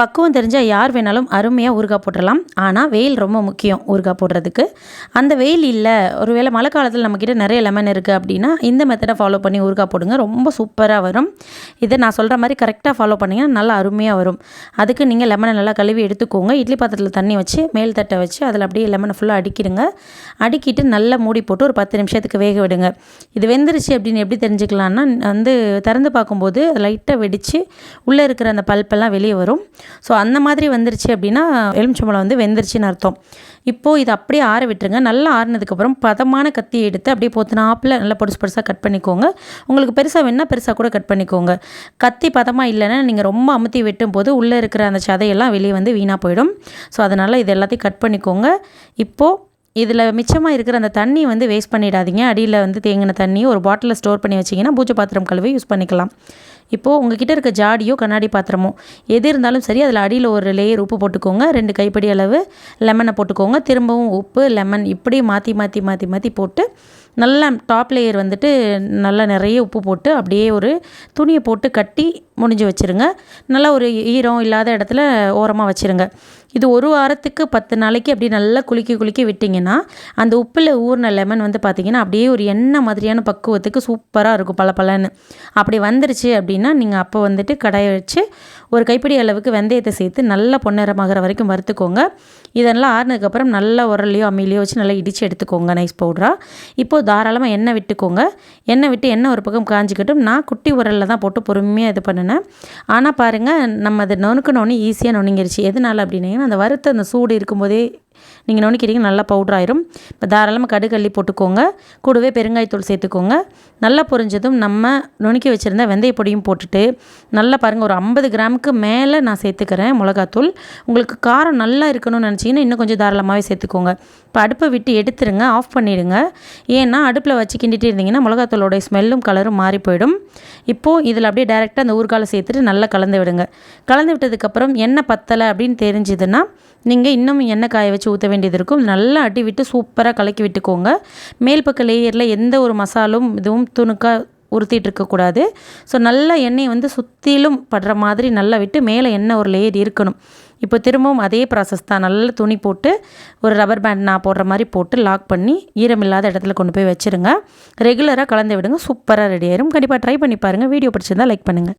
பக்குவம் தெரிஞ்சால் யார் வேணாலும் அருமையாக ஊறுகாய் போட்டுடலாம் ஆனால் வெயில் ரொம்ப முக்கியம் ஊறுகாய் போடுறதுக்கு. அந்த வெயில் இல்லை ஒருவேளை மழை காலத்தில் நம்மக்கிட்ட நிறைய லெமன் இருக்குது அப்படின்னா இந்த மெத்தடை ஃபாலோ பண்ணி ஊறுகாய் போடுங்க. ரொம்ப சூப்பராக வரும். இதை நான் சொல்கிற மாதிரி கரெக்டாக ஃபாலோ பண்ணிங்கன்னா நல்லா அருமையாக வரும். அதுக்கு நீங்கள் லெமனை நல்லா கழுவி எடுத்துக்கோங்க. இட்லி பாத்திரத்தில் தண்ணி வச்சு மேல் தட்டை வச்சு அதில் அப்படியே லெமனை ஃபுல்லாக அடிக்கிடுங்க. அடிக்கிட்டு நல்லா மூடி போட்டு ஒரு பத்து நிமிஷத்துக்கு வேக விடுங்க. இது வெந்துருச்சு அப்படின்னு எப்படி தெரிஞ்சுக்கலான்னா வந்து திறந்து பார்க்கும்போது லைட்டாக வெடித்து உள்ளே இருக்கிற அந்த பல்பெல்லாம் வெளியே வரும். ஸோ அந்த மாதிரி வந்துருச்சு அப்படின்னா எலுமிச்சம்பழம் வந்து வெந்துருச்சுன்னு அர்த்தம். இப்போது இதை அப்படியே ஆற விட்டுருங்க. நல்லா ஆறினதுக்கப்புறம் பதமான கத்தி எடுத்து அப்படியே போத்துனாப்பில் நல்லா பொடிசு பொடிசாக கட் பண்ணிக்கோங்க. உங்களுக்கு பெருசாக வேணால் பெருசாக கூட கட் பண்ணிக்கோங்க. கத்தி பதமாக இல்லைன்னா நீங்கள் ரொம்ப அமுத்தி வெட்டும் போது உள்ளே இருக்கிற அந்த சதையெல்லாம் வெளியே வந்து வீணாக போயிடும். ஸோ அதனால் இது எல்லாத்தையும் கட் பண்ணிக்கோங்க. இப்போது இதில் மிச்சமாக இருக்கிற அந்த தண்ணி வந்து வேஸ்ட் பண்ணிடாதீங்க. அடியில் வந்து தேங்கின தண்ணி ஒரு பாட்டிலில் ஸ்டோர் பண்ணி வச்சிங்கன்னா பூஜை பாத்திரம் கழுவி யூஸ் பண்ணிக்கலாம். இப்போது உங்ககிட்ட இருக்க ஜாடியோ கண்ணாடி பாத்திரமோ எது இருந்தாலும் சரி அதில் அடியில் ஒரு லேயர் உப்பு போட்டுக்கோங்க. ரெண்டு கைப்படி அளவு லெமனை போட்டுக்கோங்க. திரும்பவும் உப்பு லெமன் இப்படி மாற்றி மாற்றி மாற்றி மாற்றி போட்டு நல்லா டாப் லேயர் வந்துட்டு நல்லா நிறைய உப்பு போட்டு அப்படியே ஒரு துணியை போட்டு கட்டி முடிஞ்சு வச்சுருங்க. நல்லா ஒரு ஈரம் இல்லாத இடத்துல ஓரமாக வச்சுருங்க. இது ஒரு வாரத்துக்கு பத்து நாளைக்கு அப்படி நல்லா குலுக்கி குலுக்கி விட்டிங்கன்னா அந்த உப்பில் ஊறின லெமன் வந்து பார்த்திங்கன்னா அப்படியே ஒரு எண்ணெய் மாதிரியான பக்குவத்துக்கு சூப்பராக இருக்கும் பல பலன்னு அப்படி வந்துருச்சு அப்படின்னா நீங்கள் அப்போ வந்துட்டு கடாயை வச்சு ஒரு கைப்பிடி அளவுக்கு வெந்தயத்தை சேர்த்து நல்லா பொன்னிறமாகிற வரைக்கும் வறுத்துக்கோங்க. இதெல்லாம் ஆறுனதுக்கப்புறம் நல்லா உரலையோ அம்மிலையோ வச்சு நல்லா இடித்து எடுத்துக்கோங்க நைஸ் பவுடராக இப்போது தாராளமாக எண்ணெய் விட்டுக்கோங்க. எண்ணெய் விட்டு எண்ணெய் ஒரு பக்கம் காஞ்சிக்கட்டும். நான் குட்டி உரலில் தான் போட்டு பொறுமையாக இது பண்ணினேன். ஆனால் பாருங்கள் நம்ம அதை நொணுக்கணுன்னு ஈஸியாக நொணுங்கிருச்சு. எதனால் அப்படின்னீங்கன்னா அந்த வறுத்த அந்த சூடு இருக்கும்போதே நீங்கள் நுணுக்கிறீங்க நல்லா பவுடர் ஆயிரும். இப்போ தாராளமாக கடுகல்லி போட்டுக்கோங்க. கூடவே பெருங்காயத்தூள் சேர்த்துக்கோங்க. நல்லா பொரிஞ்சதும் நம்ம நுணுக்கி வச்சுருந்த வெந்தய பொடியும் போட்டுட்டு நல்லா பாருங்கள் ஒரு ஐம்பது கிராமுக்கு மேலே நான் சேர்த்துக்கிறேன் மிளகாத்தூள் உங்களுக்கு காரம் நல்லா இருக்கணும்னு நினச்சிங்கன்னா இன்னும் கொஞ்சம் தாராளமாகவே சேர்த்துக்கோங்க. இப்போ அடுப்பை விட்டு எடுத்துருங்க ஆஃப் பண்ணிவிடுங்க ஏன்னா அடுப்பில் வச்சு கிண்டிட்டு இருந்தீங்கன்னா மிளகாத்தூளோடைய ஸ்மெல்லும் கலரும் மாறி போயிடும். இப்போது இதில் அப்படியே டேரெக்டாக அந்த ஊர்காலை சேர்த்துட்டு நல்லா கலந்து விடுங்க. கலந்து விட்டதுக்கப்புறம் எண்ணெய் பத்தலை அப்படின்னு தெரிஞ்சுதுன்னா நீங்கள் இன்னும் எண்ணெய் காய வச்சு ஊற்ற வேண்டியது இருக்கும். நல்லா அடி விட்டு சூப்பராக கலக்கி விட்டுக்கோங்க. மேல் பக்க லேயரில் எந்த ஒரு மசாலும் இதுவும் துணுக்காக உறுத்திட்டு இருக்கக்கூடாது ஸோ நல்லா எண்ணெயை வந்து சுற்றிலும் படுற மாதிரி நல்லா விட்டு மேலே எண்ணெய் ஒரு லேயர் இருக்கணும். இப்போ திரும்பவும் அதே ப்ராசஸ் தான். நல்ல துணி போட்டு ஒரு ரப்பர் பேண்ட் நான் போடுற மாதிரி போட்டு லாக் பண்ணி ஈரம் இல்லாத இடத்துல கொண்டு போய் வச்சுருங்க. ரெகுலராக கலந்து விடுங்க. சூப்பராக ரெடி ஆயிரும். கண்டிப்பாக ட்ரை பண்ணி பாருங்கள் வீடியோ பிடிச்சிருந்தா லைக் பண்ணுங்கள்